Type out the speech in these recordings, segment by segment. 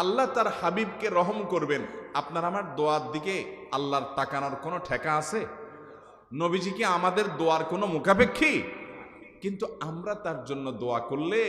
আল্লাহ তার হাবিবকে রহম করবেন। আপনার আমার দোয়ার দিকে আল্লাহর তাকানোর কোনো ঠেকা আছে? নবীজি কি আমাদের দোয়ার কোনো মুখাপেক্ষী? কিন্তু আমরা তার জন্য দোয়া করলে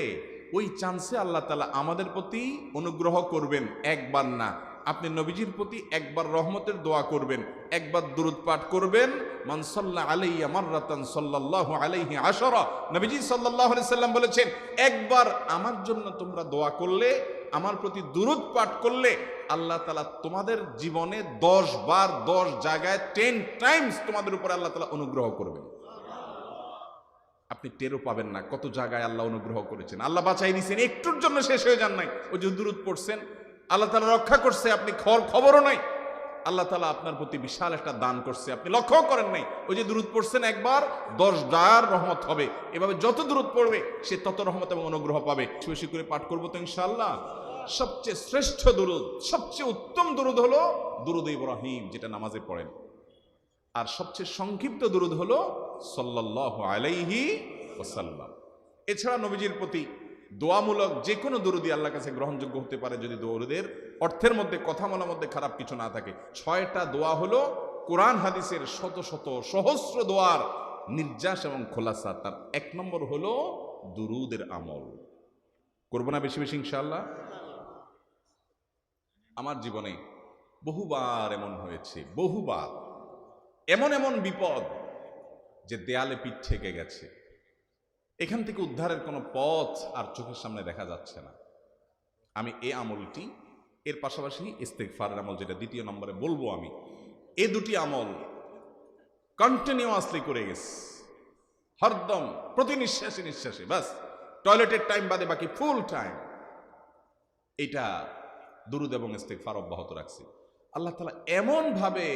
ওই চান্সে আল্লাহ তালা আমাদের প্রতি অনুগ্রহ করবেন, একবার না। আপনি নবীজির প্রতি একবার রহমতের দোয়া করবেন, একবার দুরুদ পাঠ করবেন। মানসাল্লা আলাইয়া মাররাতান সাল্লাল্লাহু আলাইহি আশরা। নবীজি আলাইহি সাল্লাম বলেছেন, একবার আমার জন্য তোমরা দোয়া করলে আমার প্রতি দুরুদ পাঠ করলে আল্লাহ তালা তোমাদের জীবনে দশ বার দশ জায়গায় টেন টাইমস তোমাদের উপর আল্লাহ তালা অনুগ্রহ করবেন। আপনি টেরও পাবেন না কত জায়গায় আল্লাহ অনুগ্রহ করেছেন। আল্লাহ বাঁচাই দিয়েছেন একটুর জন্য শেষ হয়ে যান নাই। ওই যে দূরত পড়ছেন, আল্লাহ তালা রক্ষা করছে, আপনি খবর খবরও নাই। আল্লাহ তালা আপনার প্রতি বিশাল একটা দান করছে। আপনি লক্ষ্য করেন নাই, ওই যে দূরত পড়ছেন একবার, দশ ডার রহমত হবে। এভাবে যত দূরত পড়বে, সে তত রহমত এবং অনুগ্রহ পাবে। বেশি করে পাঠ করব তো ইনশাল্লাহ সবচেয়ে শ্রেষ্ঠ দুরুদ, সবচেয়ে উত্তম দুরুদ হলো দুরুদ ইব্রাহিম, যেটা নামাজে পড়েন। আর সবচেয়ে সংক্ষিপ্ত দুরুদ হলো সাল্লাল্লাহু আলাইহি ওসাল্লাম এছাড়া নবীজির প্রতি দোয়ামূলক যে কোনো দুরুদি আল্লাহর কাছে গ্রহণযোগ্য হতে পারে যদি দৌরদের অর্থের মধ্যে কথা বলার মধ্যে খারাপ কিছু না থাকে। ছয়টা দোয়া হলো কোরআন, হাদিসের শত শত সহস্র দোয়ার নির্যাস এবং খোলাসা। তার এক নম্বর হলো দুরুদের আমল। করব না বেশি বেশি ইনশাআল্লাহ? আমার জীবনে বহুবার এমন হয়েছে, বহুবার। এমন এমন বিপদ যে দেয়ালে পিঠ থেকে গেছে। এখান থেকে উদ্ধারের কোনো পথ আর চোখের সামনে দেখা যাচ্ছে না। আমি এ আমলটি, এর পাশাপাশি ইস্তেকফারের আমল, যেটা দ্বিতীয় নম্বরে বলব আমি, এ দুটি আমল কন্টিনিউয়াসলি করে গেছে। হরদম প্রতি নিঃশ্বাসে নিঃশ্বাসে বাস টয়লেটের টাইম বাদে বাকি ফুল টাইম এটা দুরুদ এবং ইস্তেকফার অব্যাহত রাখছি। আল্লাহ তালা এমন ভাবে